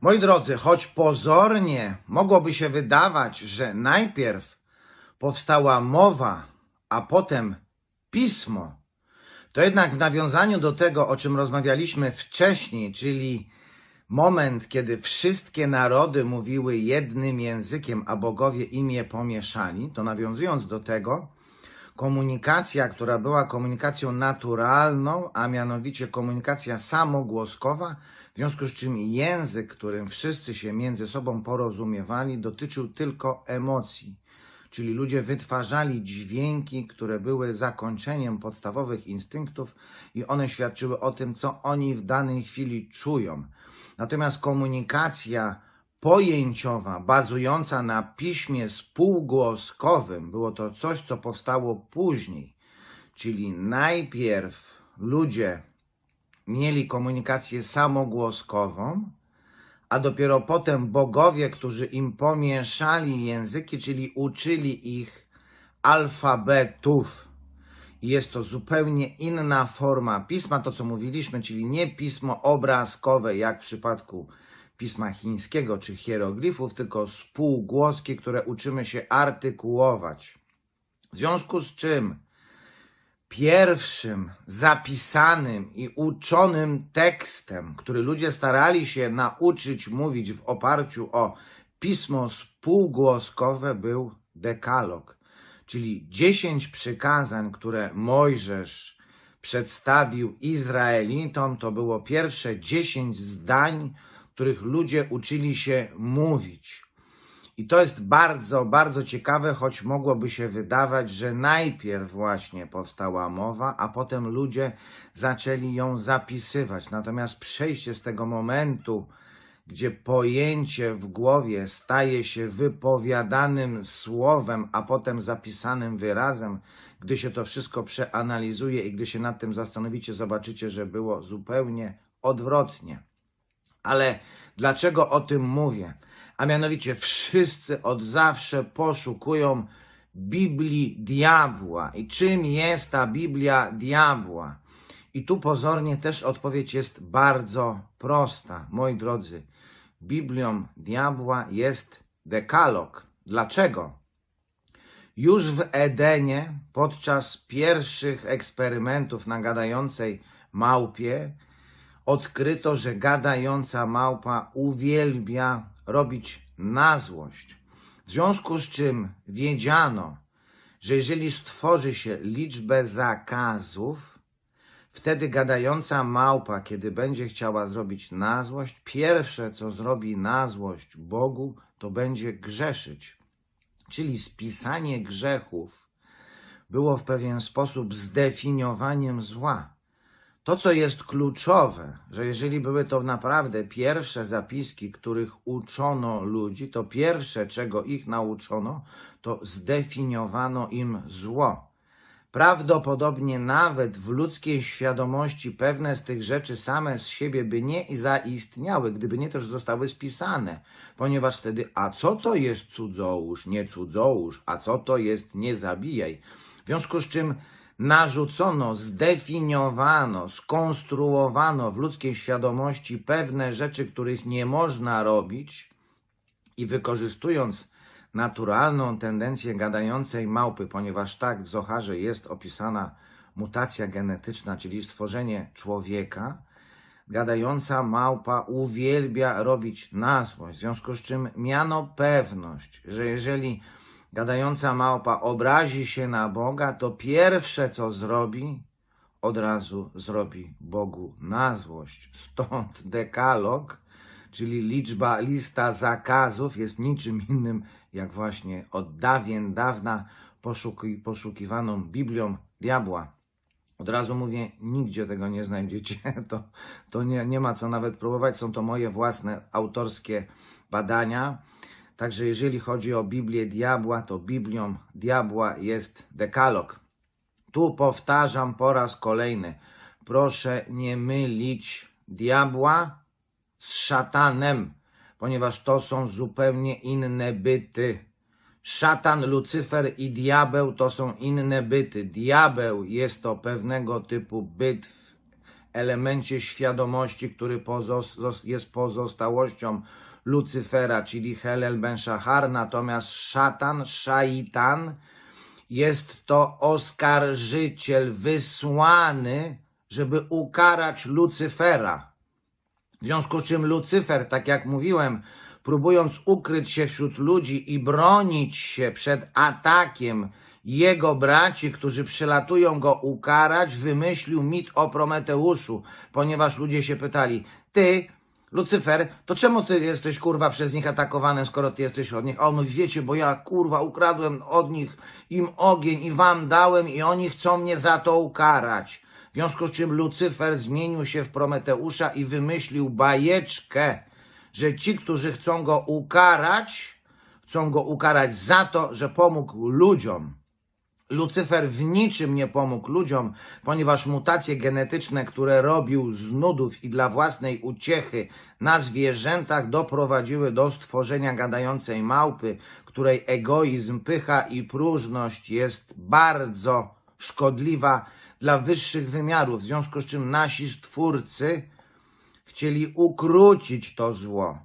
Moi drodzy, choć pozornie mogłoby się wydawać, że najpierw powstała mowa, a potem pismo, to jednak w nawiązaniu do tego, o czym rozmawialiśmy wcześniej, czyli moment, kiedy wszystkie narody mówiły jednym językiem, a bogowie im je pomieszali, to nawiązując do tego, komunikacja, która była komunikacją naturalną, a mianowicie komunikacja samogłoskowa, w związku z czym język, którym wszyscy się między sobą porozumiewali, dotyczył tylko emocji. Czyli ludzie wytwarzali dźwięki, które były zakończeniem podstawowych instynktów i one świadczyły o tym, co oni w danej chwili czują. Natomiast komunikacja pojęciowa, bazująca na piśmie spółgłoskowym, było to coś, co powstało później. Czyli najpierw ludzie mieli komunikację samogłoskową, a dopiero potem bogowie, którzy im pomieszali języki, czyli uczyli ich alfabetów. Jest to zupełnie inna forma pisma, to co mówiliśmy, czyli nie pismo obrazkowe, jak w przypadku pisma chińskiego czy hieroglifów, tylko spółgłoski, które uczymy się artykułować. W związku z czym pierwszym zapisanym i uczonym tekstem, który ludzie starali się nauczyć mówić w oparciu o pismo spółgłoskowe, był dekalog, czyli dziesięć przykazań, które Mojżesz przedstawił Izraelitom. To było pierwsze dziesięć zdań, których ludzie uczyli się mówić. I to jest bardzo, bardzo ciekawe, choć mogłoby się wydawać, że najpierw właśnie powstała mowa, a potem ludzie zaczęli ją zapisywać. Natomiast przejście z tego momentu, gdzie pojęcie w głowie staje się wypowiadanym słowem, a potem zapisanym wyrazem, gdy się to wszystko przeanalizuje i gdy się nad tym zastanowicie, zobaczycie, że było zupełnie odwrotnie. Ale dlaczego o tym mówię? A mianowicie wszyscy od zawsze poszukują Biblii diabła. I czym jest ta Biblia diabła? I tu pozornie też odpowiedź jest bardzo prosta, moi drodzy. Biblią diabła jest dekalog. Dlaczego? Już w Edenie, podczas pierwszych eksperymentów na gadającej małpie, odkryto, że gadająca małpa uwielbia robić na złość. W związku z czym wiedziano, że jeżeli stworzy się liczbę zakazów, wtedy gadająca małpa, kiedy będzie chciała zrobić na złość, pierwsze co zrobi na złość Bogu, to będzie grzeszyć. Czyli spisanie grzechów było w pewien sposób zdefiniowaniem zła. To, co jest kluczowe, że jeżeli były to naprawdę pierwsze zapiski, których uczono ludzi, to pierwsze, czego ich nauczono, to zdefiniowano im zło. Prawdopodobnie nawet w ludzkiej świadomości pewne z tych rzeczy same z siebie by nie zaistniały, gdyby nie też zostały spisane, ponieważ wtedy, a co to jest cudzołóż, nie cudzołóż, a co to jest nie zabijaj. W związku z czym narzucono, zdefiniowano, skonstruowano w ludzkiej świadomości pewne rzeczy, których nie można robić i wykorzystując naturalną tendencję gadającej małpy, ponieważ tak w Zocharze jest opisana mutacja genetyczna, czyli stworzenie człowieka, gadająca małpa uwielbia robić na złość, w związku z czym miano pewność, że jeżeli gadająca małpa obrazi się na Boga, to pierwsze co zrobi, od razu zrobi Bogu na złość. Stąd dekalog, czyli liczba, lista zakazów jest niczym innym jak właśnie od dawien dawna poszuki, poszukiwaną Biblią diabła. Od razu mówię, nigdzie tego nie znajdziecie. To, to nie, nie ma co nawet próbować. Są to moje własne autorskie badania. Także jeżeli chodzi o Biblię diabła, to Biblią diabła jest dekalog. Tu powtarzam po raz kolejny. Proszę nie mylić diabła z szatanem, ponieważ to są zupełnie inne byty. Szatan, Lucyfer i diabeł to są inne byty. Diabeł jest to pewnego typu byt elemencie świadomości, który pozos- zos- jest pozostałością Lucyfera, czyli Helel ben Shahar, natomiast szatan, szaitan, jest to oskarżyciel wysłany, żeby ukarać Lucyfera. W związku z czym Lucyfer, tak jak mówiłem, próbując ukryć się wśród ludzi i bronić się przed atakiem jego braci, którzy przylatują go ukarać, wymyślił mit o Prometeuszu, ponieważ ludzie się pytali, ty, Lucyfer, to czemu ty jesteś kurwa przez nich atakowany, skoro ty jesteś od nich? A on wiecie, bo ja kurwa ukradłem od nich im ogień i wam dałem i oni chcą mnie za to ukarać. W związku z czym Lucyfer zmienił się w Prometeusza i wymyślił bajeczkę, że ci, którzy chcą go ukarać, chcą go ukarać za to, że pomógł ludziom. Lucyfer w niczym nie pomógł ludziom, ponieważ mutacje genetyczne, które robił z nudów i dla własnej uciechy na zwierzętach, doprowadziły do stworzenia gadającej małpy, której egoizm, pycha i próżność jest bardzo szkodliwa dla wyższych wymiarów. W związku z czym nasi stwórcy chcieli ukrócić to zło.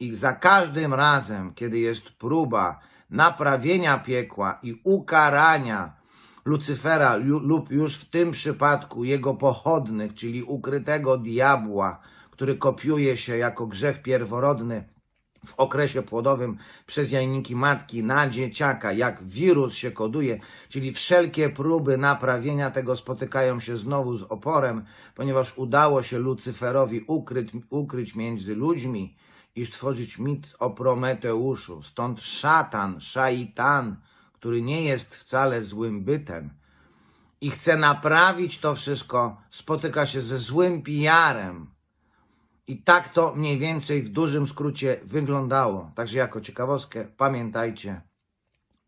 I za każdym razem, kiedy jest próba naprawienia piekła i ukarania Lucyfera lu- lub już w tym przypadku jego pochodnych, czyli ukrytego diabła, który kopiuje się jako grzech pierworodny w okresie płodowym przez jajniki matki na dzieciaka, jak wirus się koduje, czyli wszelkie próby naprawienia tego spotykają się znowu z oporem, ponieważ udało się Lucyferowi ukryć, ukryć między ludźmi i stworzyć mit o Prometeuszu. Stąd szatan, szaitan, który nie jest wcale złym bytem i chce naprawić to wszystko, spotyka się ze złym PR-em. I tak to mniej więcej w dużym skrócie wyglądało. Także jako ciekawostkę pamiętajcie,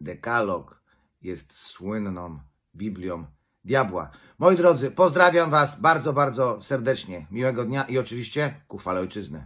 dekalog jest słynną Biblią diabła. Moi drodzy, pozdrawiam Was bardzo, bardzo serdecznie. Miłego dnia i oczywiście ku chwale ojczyzny.